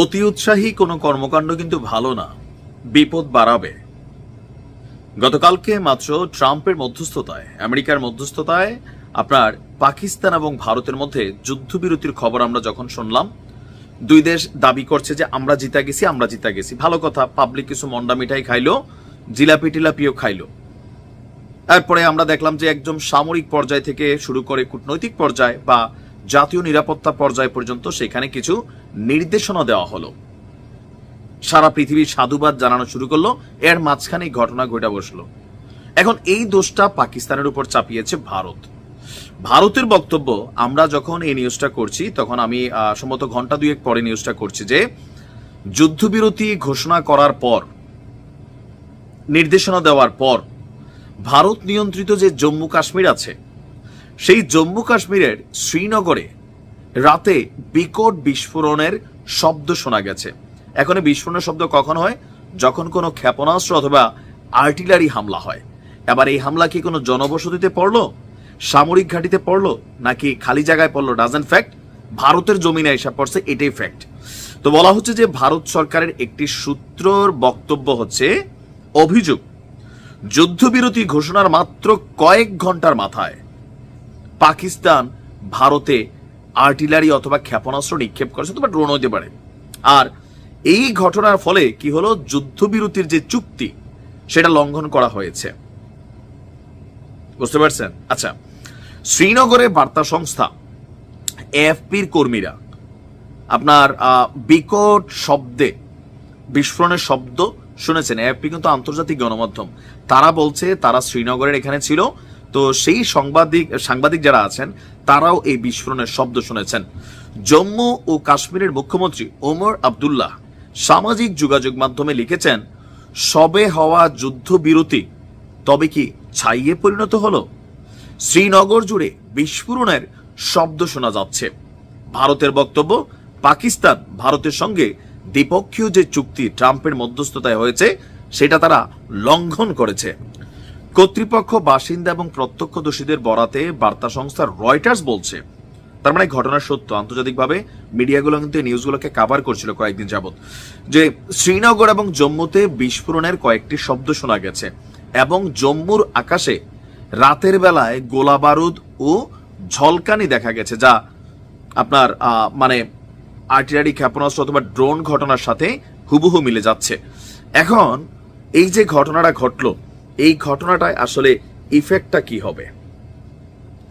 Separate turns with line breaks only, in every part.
অতি উৎসাহী কোনো কর্মকাণ্ড কিন্তু ভালো না। বিপদ বাড়াবে। গতকালকে মাত্র ট্রাম্পের মধ্যস্থতায়, আমেরিকার মধ্যস্থতায়, আপনার পাকিস্তান এবং ভারতের মধ্যে যুদ্ধবিরতির খবর আমরা যখন শুনলাম, দুই দেশ দাবি করছে যে আমরা জিতা গেছি, আমরা জিতা গেছি। ভালো কথা, পাবলিক কিছু মন্ডা মিঠাই খাইলো জিলাপি টিলাপিও খাইলো। তারপরে আমরা দেখলাম যে একদম সামরিক পর্যায় থেকে শুরু করে কূটনৈতিক পর্যায় বা জাতীয় নিরাপত্তা পর্যায় পর্যন্ত সেখানে কিছু নির্দেশনা দেওয়া হলো। সারা পৃথিবীর সাধুবাদ জানানো শুরু করল, এর মাঝখানে ঘটনা ঘটে বসল। এখন এই দোষটা পাকিস্তানের উপর চাপিয়েছে ভারত। ভারতের বক্তব্য, আমরা যখন এই নিউজটা করছি, তখন আমি সম্ভবত ঘণ্টা দুয়েক পরে নিউজটা করছি যে, যুদ্ধবিরতি ঘোষণা করার পর, নির্দেশনা দেওয়ার পর, ভারত নিয়ন্ত্রিত যে জম্মু কাশ্মীর আছে সেই জম্মু কাশ্মীরের শ্রীনগরে রাতে বিকট বিস্ফোরণের শব্দ শোনা গেছে। এখন বিস্ফোরণের শব্দ কখন হয়? যখন কোনো ক্ষেপণাস্ত্র অথবা আর্টিলারি হামলা হয়। এবার এই হামলা কি কোনো জনবসতিতে পড়ল? সামরিক ঘাঁটিতে পড়ল? নাকি খালি জায়গায় পড়ল? ডাজেন ফ্যাক্ট ভারতের জমিনে এসে পড়ছে, এটাই ফ্যাক্ট তো বলা হচ্ছে যে ভারত সরকারের একটি সূত্রর বক্তব্য হচ্ছে, অভিযোগ, যুদ্ধবিরতি ঘোষণার মাত্র কয়েক ঘণ্টার মাথায় পাকিস্তান ভারতে আর্টিলারি অথবা ক্ষেপণাস্ত্র নিক্ষেপ করেছে, অথবা ড্রোন হতে পারে। আর এই ঘটনার ফলে কি হলো? যুদ্ধবিরতির যে চুক্তি, সেটা লঙ্ঘন করা হয়েছে। বুঝতে পারছেন? আচ্ছা শ্রীনগরে বার্তা সংস্থা এফপির কর্মীরা, আপনার বিকট শব্দে, বিস্ফোরণের শব্দ শুনেছেন। এফপি কিন্তু আন্তর্জাতিক গণমাধ্যম। তারা বলছে, তারা শ্রীনগরের এখানে ছিল তো সেই সাংবাদিক সাংবাদিক যারা আছেন, তারাও এই বিস্ফোরণের শব্দ শুনেছেন। জম্মু ও কাশ্মীরের মুখ্যমন্ত্রী ওমর আবদুল্লাহ সামাজিক যোগাযোগ মাধ্যমে লিখেছেন, সবে হওয়া যুদ্ধবিরতি, তবে কি ছাইয়ে পরিণত হলো? শ্রীনগর জুড়ে বিস্ফোরণের শব্দ শোনা যাচ্ছে। ভারতের বক্তব্য, পাকিস্তান ভারতের সঙ্গে দ্বিপক্ষীয় যে চুক্তি ট্রাম্পের মধ্যস্থতায় হয়েছে, সেটা তারা লঙ্ঘন করেছে। কর্তৃপক্ষ, বাসিন্দা এবং প্রত্যক্ষদর্শীদের বরাতে বার্তা সংস্থা রয়টার্স বলছে, তার মানে ঘটনা সত্য। আন্তর্জাতিকভাবে মিডিয়াগুলো কিন্তু এই নিউজগুলোকে কাভার করছিল কয়েকদিন যাবত যে শ্রীনগর এবং জম্মুতে বিস্ফোরণের কয়েকটি শব্দ শোনা গেছে এবং জম্মুর আকাশে রাতের বেলায় গোলা বারুদ ও ঝলকানি দেখা গেছে, যা আপনার মানে আর্টিলারি ক্ষেপণাস্ত্র অথবা ড্রোন ঘটনার সাথে হুবহু মিলে যাচ্ছে। এখন এই যে ঘটনাটা ঘটলো এই ঘটনাটায় আসলে ইফেক্টটা কি হবে?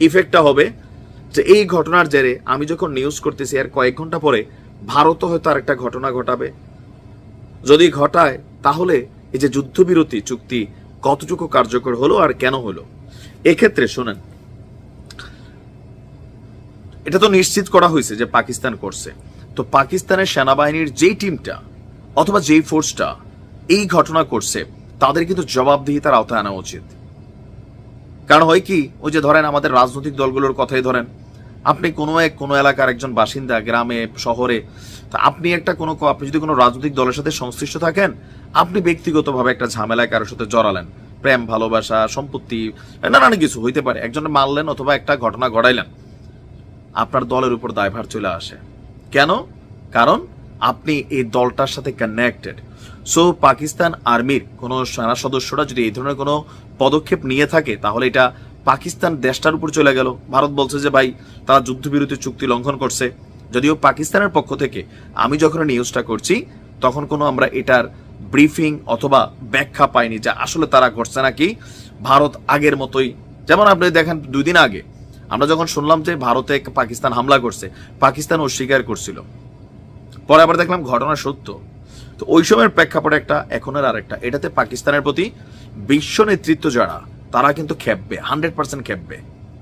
ইফেক্টটা হবে যে এই ঘটনার জেরে আমি যখন নিউজ করতেছি আর কয়েক ঘণ্টা পরে ভারতও হয়তো আরেকটা ঘটনা ঘটাবে। যদি ঘটায়, তাহলে এই যে যুদ্ধবিরতি চুক্তি কতটুকু কার্যকর হলো আর কেন হলো? এক্ষেত্রে শোনেন, এটা তো নিশ্চিত করা হয়েছে যে পাকিস্তান করছে। তো পাকিস্তানের সেনাবাহিনীর যেই টিমটা অথবা যেই ফোর্সটা এই ঘটনা করছে তাদের কিন্তু জবাবদিহিতার আওতায় আনা উচিত। কারণ হয় কি, ওই যে ধরেন আমাদের রাজনৈতিক দলগুলোর কথাই ধরেন, আপনি কোনো এক, কোনো এলাকার একজন বাসিন্দা গ্রামে, শহরে, তা আপনি একটা কোনো আপনি যদি কোনো রাজনৈতিক দলের সাথে সংশ্লিষ্ট থাকেন, আপনি ব্যক্তিগতভাবে একটা ঝামেলায় কারোর সাথে জড়ালেন। প্রেম, ভালোবাসা, সম্পত্তি, নানান কিছু হইতে পারে। একজনে মারলেন অথবা একটা ঘটনা ঘটাইলেন। আপনার দলের উপর দায়ভার চলে আসে। কেন? কারণ আপনি এই দলটার সাথে কানেক্টেড সো পাকিস্তান আর্মির কোনো সেনা সদস্যরা যদি এই ধরনের কোনো পদক্ষেপ নিয়ে থাকে, তাহলে এটা পাকিস্তান দেশটার উপর চলে গেল। ভারত বলছে যে, ভাই, তারা যুদ্ধবিরতি চুক্তি লঙ্ঘন করছে। যদিও পাকিস্তানের পক্ষ থেকে আমি যখন নিউজটা করছি, তখন কোনো আমরা এটার ব্রিফিং অথবা ব্যাখ্যা পাইনি যে, আসলে তারা ঘটছে নাকি ভারত আগের মতোই। যেমন আপনি দেখেন, দুই দিন আগে আমরা যখন শুনলাম যে, ভারতে পাকিস্তান হামলা করছে, পাকিস্তান অস্বীকার করছিল। পরে আবার দেখলাম ঘটনা সত্য। তো ওই সময়ের প্রেক্ষাপটে একটা, এখনের আর একটা এটাতে পাকিস্তানের প্রতি বিশ্ব নেতৃত্ব যারা, তারা কিন্তু খেপবে, হান্ড্রেড পার্সেন্ট খেপবে।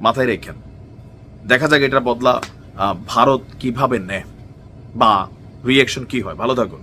মাথায় রেখেন। দেখা যাক এটার বদলা ভারত কীভাবে নেয় বা রিয়াকশন কি হয়। ভালো থাকুন।